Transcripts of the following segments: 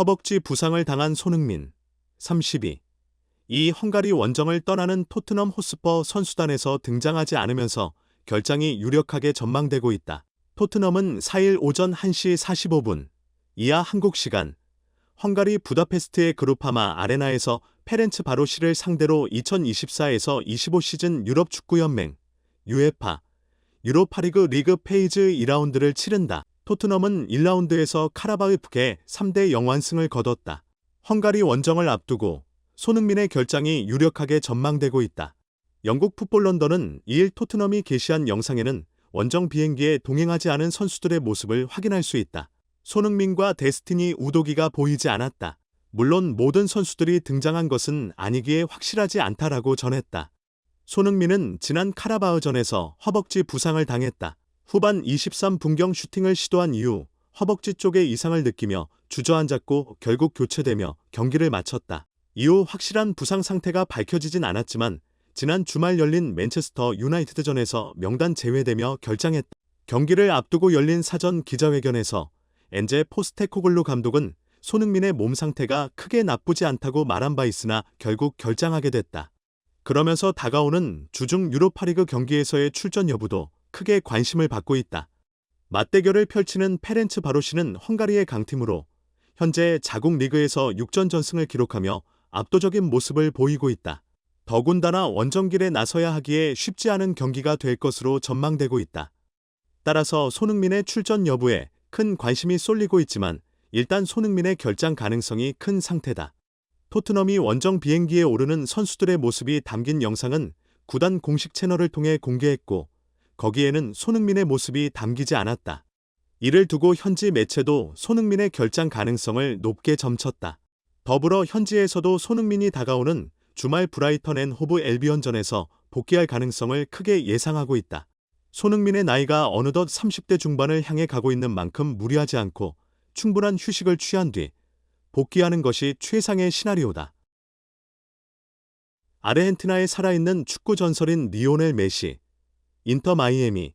허벅지 부상을 당한 손흥민 32. 이 헝가리 원정을 떠나는 토트넘 호스퍼 선수단에서 등장하지 않으면서 결장이 유력하게 전망되고 있다. 토트넘은 4일 오전 1시 45분 이하 한국 시간 헝가리 부다페스트의 그루파마 아레나에서 페렌츠 바로시를 상대로 2024에서 25 시즌 유럽 축구연맹 UEFA 유로파리그 리그 페이즈 2라운드를 치른다. 토트넘은 1라운드에서 카라바흐프게 3대 0완승을 거뒀다. 헝가리 원정을 앞두고 손흥민의 결장이 유력하게 전망되고 있다. 영국 풋볼 런던은 2일 토트넘이 게시한 영상에는 원정 비행기에 동행하지 않은 선수들의 모습을 확인할 수 있다. 손흥민과 데스티니 우도기가 보이지 않았다. 물론 모든 선수들이 등장한 것은 아니기에 확실하지 않다라고 전했다. 손흥민은 지난 카라바흐전에서 허벅지 부상을 당했다. 후반 23분경 슈팅을 시도한 이후 허벅지 쪽에 이상을 느끼며 주저앉았고 결국 교체되며 경기를 마쳤다. 이후 확실한 부상 상태가 밝혀지진 않았지만 지난 주말 열린 맨체스터 유나이티드전에서 명단 제외되며 결장했다. 경기를 앞두고 열린 사전 기자회견에서 엔제 포스테코글루 감독은 손흥민의 몸 상태가 크게 나쁘지 않다고 말한 바 있으나 결국 결장하게 됐다. 그러면서 다가오는 주중 유로파리그 경기에서의 출전 여부도 크게 관심을 받고 있다. 맞대결을 펼치는 페렌츠 바로시는 헝가리의 강팀으로 현재 자국 리그에서 6전 전승을 기록하며 압도적인 모습을 보이고 있다. 더군다나 원정길에 나서야 하기에 쉽지 않은 경기가 될 것으로 전망되고 있다. 따라서 손흥민의 출전 여부에 큰 관심이 쏠리고 있지만 일단 손흥민의 결장 가능성이 큰 상태다. 토트넘이 원정 비행기에 오르는 선수들의 모습이 담긴 영상은 구단 공식 채널을 통해 공개했고 거기에는 손흥민의 모습이 담기지 않았다. 이를 두고 현지 매체도 손흥민의 결장 가능성을 높게 점쳤다. 더불어 현지에서도 손흥민이 다가오는 주말 브라이턴 앤 호브 엘비언전에서 복귀할 가능성을 크게 예상하고 있다. 손흥민의 나이가 어느덧 30대 중반을 향해 가고 있는 만큼 무리하지 않고 충분한 휴식을 취한 뒤 복귀하는 것이 최상의 시나리오다. 아르헨티나에 살아있는 축구 전설인 리오넬 메시, 인터 마이애미,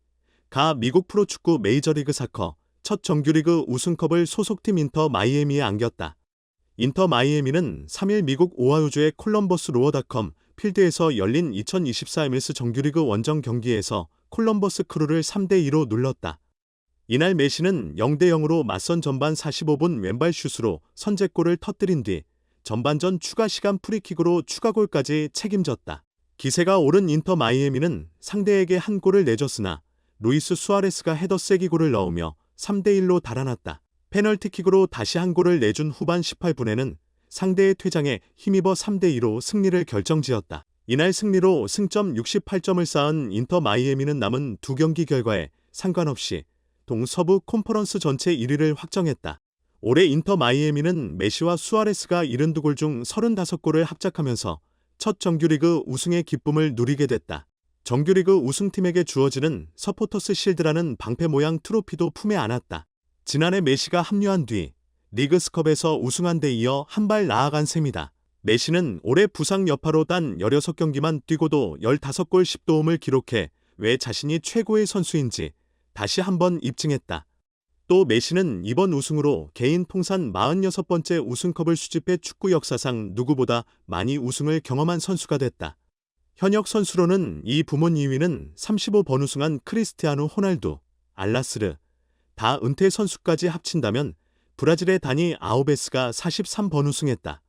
가 미국 프로축구 메이저리그 사커 첫 정규리그 우승컵을 소속팀 인터 마이애미에 안겼다. 인터 마이애미는 3일 미국 오하이오주의 콜럼버스 로어닷컴 필드에서 열린 2024 MLS 정규리그 원정 경기에서 콜럼버스 크루를 3대2로 눌렀다. 이날 메시는 0대 0으로 맞선 전반 45분 왼발 슛으로 선제골을 터뜨린 뒤 전반전 추가 시간 프리킥으로 추가골까지 책임졌다. 기세가 오른 인터 마이애미는 상대에게 한 골을 내줬으나 루이스 수아레스가 헤더 세기골을 넣으며 3대 1로 달아났다. 페널티킥으로 다시 한 골을 내준 후반 18분에는 상대의 퇴장에 힘입어 3대 2로 승리를 결정지었다. 이날 승리로 승점 68점을 쌓은 인터 마이애미는 남은 두 경기 결과에 상관없이 동서부 콘퍼런스 전체 1위를 확정했다. 올해 인터 마이애미는 메시와 수아레스가 72골 중 35골을 합작하면서 첫 정규리그 우승의 기쁨을 누리게 됐다. 정규리그 우승팀에게 주어지는 서포터스 실드라는 방패 모양 트로피도 품에 안았다. 지난해 메시가 합류한 뒤 리그스컵에서 우승한 데 이어 한 발 나아간 셈이다. 메시는 올해 부상 여파로 단 16경기만 뛰고도 15골 10도움을 기록해 왜 자신이 최고의 선수인지 다시 한번 입증했다. 또 메시는 이번 우승으로 개인 통산 46번째 우승컵을 수집해 축구 역사상 누구보다 많이 우승을 경험한 선수가 됐다. 현역 선수로는 이 부문 2위는 35번 우승한 크리스티아누 호날두, 알라스르, 다 은퇴 선수까지 합친다면 브라질의 다니 아우베스가 43번 우승했다.